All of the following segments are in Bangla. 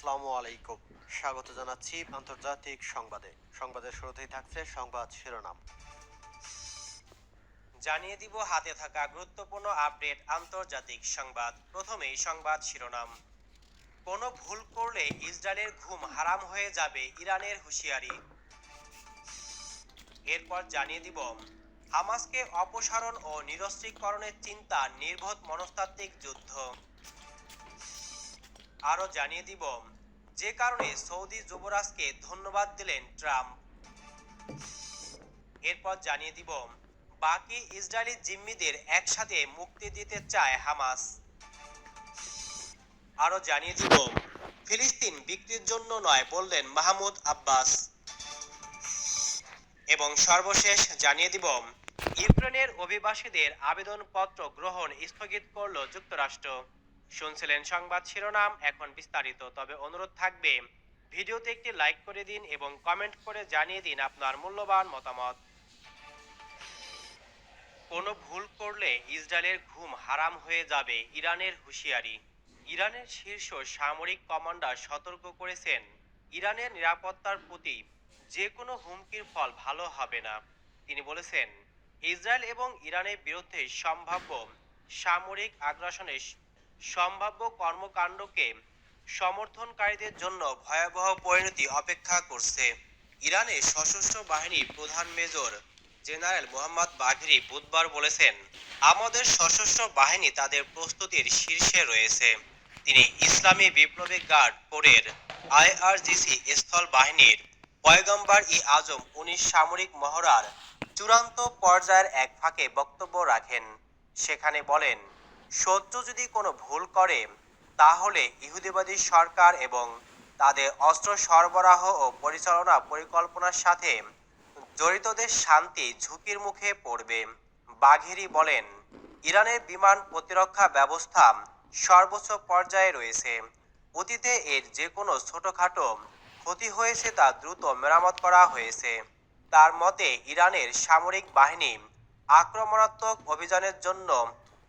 আসসালামু আলাইকুম। স্বাগত জানাচ্ছি আন্তর্জাতিক সংবাদে। সংবাদের শুরুতেই থাকছে সংবাদ শিরোনাম। জানিয়ে দিব হাতে থাকা গুরুত্বপূর্ণ আপডেট আন্তর্জাতিক সংবাদ। প্রথমেই সংবাদ শিরোনাম। কোনো ভুল করলে ইসরায়েলের ঘুম হারাম হয়ে যাবে ইরানের হুঁশিয়ারি। এরপর জানিয়ে দিব, হামাসকে অপসারণ ও নিরস্ত্রীকরণের চিন্তা, নির্বোধ মনস্তাত্ত্বিক যুদ্ধ। আরও জানিয়ে দিব। যে কারণে সৌদি যুবরাজকে ধন্যবাদ দিলেন ট্রাম্প। এরপর জানিয়ে দিব, বাকি ইসরায়েলি জিম্মিদের একসাথে মুক্তি দিতে চায় হামাস। আরও জানিয়ে দিব, ফিলিস্তিন বিক্রির জন্য নয় বললেন মাহমুদ আব্বাস। এবং সর্বশেষ জানিয়ে দিব, ইউক্রেনের অভিবাসীদের আবেদনপত্র গ্রহণ স্থগিত করল যুক্তরাষ্ট্র। শুনছিলেন সংবাদ শিরোনাম, এখন বিস্তারিত। তবে অনুরোধ থাকবে, ভিডিওতে একটি লাইক করে দিন এবং কমেন্ট করে জানিয়ে দিন আপনার মূল্যবান মতামত। কোনো ভুল করলে ইসরায়েলের ঘুম হারাম হয়ে যাবে, ইরানের হুঁশিয়ারি। ইরানের শীর্ষ সামরিক কমান্ডার সতর্ক করেছেন, ইরানের নিরাপত্তার প্রতি যে কোনো হুমকির ফল ভালো হবে না। তিনি বলেছেন, ইসরায়েল এবং ইরানের বিরুদ্ধে সম্ভাব্য সামরিক আগ্রাসনের সম্ভাব্য কর্মকাণ্ডকে সমর্থনকারীদের জন্য ভয়াবহ পরিণতি অপেক্ষা করছে। ইরানে সশস্ত্র বাহিনীর প্রধান মেজর জেনারেল মোহাম্মদ বাঘরি বুধবার বলেছেন, আমাদের সশস্ত্র বাহিনী তাদের প্রস্তুতির শীর্ষে রয়েছে। তিনি ইসলামী বিপ্লবী গার্ড কোরের আইআরজিসি স্থল বাহিনীর পয়গম্বর ই আজম উনিশ সামরিক মহড়ার চূড়ান্ত পর্যায়ের এক ফাঁকে বক্তব্য রাখেন। সেখানে বলেন শত্রু যদি কোনো ভুল করে, তাহলে ইহুদিবাদী সরকার এবং তাদের অস্ত্র সরবরাহ ও পরিচালনা পরিকল্পনার সাথে জড়িতদের শান্তি ঝুঁকির মুখে পড়বে বাঘেরি বলেন। ইরানের বিমান প্রতিরক্ষা ব্যবস্থা সর্বোচ্চ পর্যায়ে রয়েছে। অতীতে এর যে কোনো ছোটখাটো ক্ষতি হয়েছে তা দ্রুত মেরামত করা হয়েছে। তার মতে, ইরানের সামরিক বাহিনী আক্রমণাত্মক অভিযানের জন্য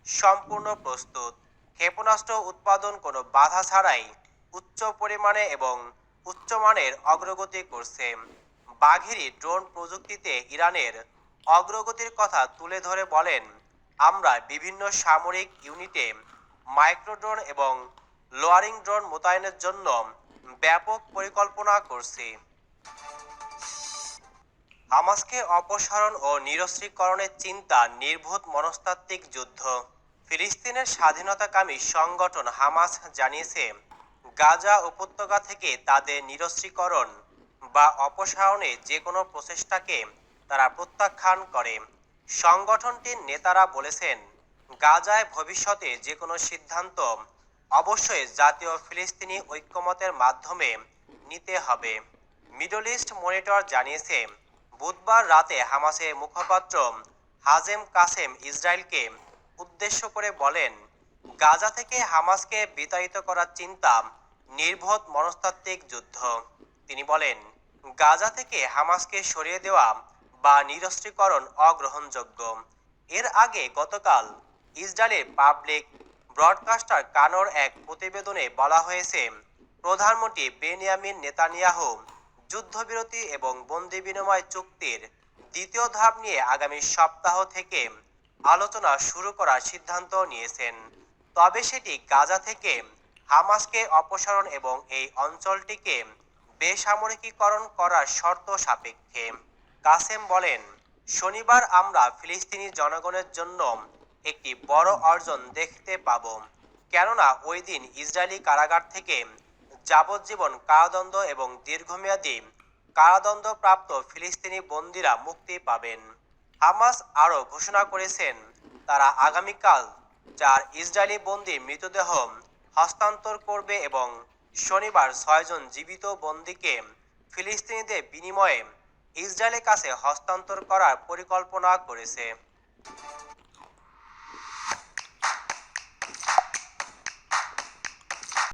সম্পূর্ণ প্রস্তুত। ক্ষেপণাস্ত্র উৎপাদন কোনো বাধা ছাড়াই উচ্চ পরিমাণে এবং উচ্চমানের অগ্রগতি করছে। বাঘেরি ড্রোন প্রযুক্তিতে ইরানের অগ্রগতির কথা তুলে ধরে বলেন, আমরা বিভিন্ন সামরিক ইউনিটে মাইক্রো ড্রোন এবং লোয়ারিং ড্রোন মোতায়েনের জন্য ব্যাপক পরিকল্পনা করছি। হামাসকে অপসারণ ও নিরস্ত্রীকরণের চিন্তা নির্ভূত মনস্তাত্ত্বিক যুদ্ধ। ফিলিস্তিনের স্বাধীনতাকামী সংগঠন হামাস জানিয়েছে, গাজা উপত্যকা থেকে তাদের নিরস্ত্রীকরণ বা অপসারণে যে কোনো প্রচেষ্টাকে তারা প্রত্যাখ্যান করে। সংগঠনটির নেতারা বলেছেন, গাজায় ভবিষ্যতে যে কোনো সিদ্ধান্ত অবশ্যই জাতীয় ফিলিস্তিনি ঐক্যমতের মাধ্যমে নিতে হবে। মিডল ইস্ট মনিটর জানিয়েছে বুধবার রাতে হামাসের মুখপাত্র হাজেম কাসেম ইসরায়েলকে উদ্দেশ্য করে বলেন, গাজা থেকে হামাসকে বিতাড়িত করার চিন্তা নির্বোধ মনস্তাত্ত্বিক যুদ্ধ। তিনি বলেন, গাজা থেকে হামাসকে সরিয়ে দেওয়া বা নিরস্ত্রীকরণ অগ্রহণযোগ্য। এর আগে গতকাল ইসরায়েলের পাবলিক ব্রডকাস্টার কানোর এক প্রতিবেদনে বলা হয়েছে, প্রধানমন্ত্রী বেনিয়ামিন নেতানিয়াহু যুদ্ধবিরতি এবং বন্দি বিনিময় চুক্তির দ্বিতীয় ধাপ নিয়ে আগামী সপ্তাহ থেকে আলোচনা শুরু করার সিদ্ধান্ত নিয়েছেন। তবে সেটি গাজা থেকে হামাসকে অপসারণ এবং এই অঞ্চলটিকে বেসামরিকীকরণ করার শর্ত সাপেক্ষে। কাসেম বলেন, শনিবার আমরা ফিলিস্তিনি জনগণের জন্য একটি বড় অর্জন দেখতে পাব। কেননা ওই দিন ইসরায়েলি কারাগার থেকে যাবজ্জীবন কারাদণ্ড এবং দীর্ঘমেয়াদী কারাদণ্ডপ্রাপ্ত ফিলিস্তিনি বন্দীরা মুক্তি পাবেন। হামাস আরও ঘোষণা করেছেন, তারা আগামীকাল চার ইসরায়েলি বন্দী মৃতদেহ হস্তান্তর করবে এবং শনিবার ছয়জন জীবিত বন্দীকে ফিলিস্তিনিদের বিনিময়ে ইসরায়েলের কাছে হস্তান্তর করার পরিকল্পনা করেছে।